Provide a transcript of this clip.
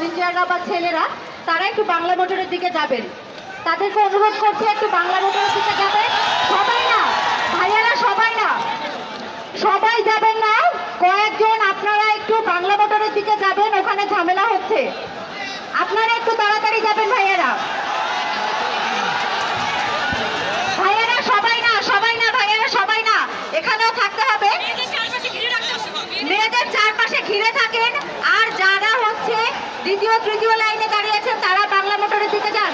ভলেন্টিয়াররা বা ছেলেরা তারা একটু বাংলা মোটরের দিকে যাবেন। তাদেরকে অনুরোধ করছি একটু বাংলা মোটরের দিকে যাবেন। সবাই না ভাইয়ারা সবাই না সবাই যাবেন না। কয়েকজন আপনারা একটু বাংলা মোটরের দিকে যাবেন ওখানে ঝামেলা হচ্ছে। আপনারা একটু তাড়াতাড়ি যাবেন ভাইয়ারা। ভাইয়ারা সবাই না সবাই না ভাইয়ারা সবাই না। এখানেও থাকতে হবে। মেয়েদের চারপাশে ঘিরে থাকেন। দ্বিতীয় তৃতীয় লাইনে দাঁড়িয়েছেন তারা বাংলা মোটরের দিকে যান।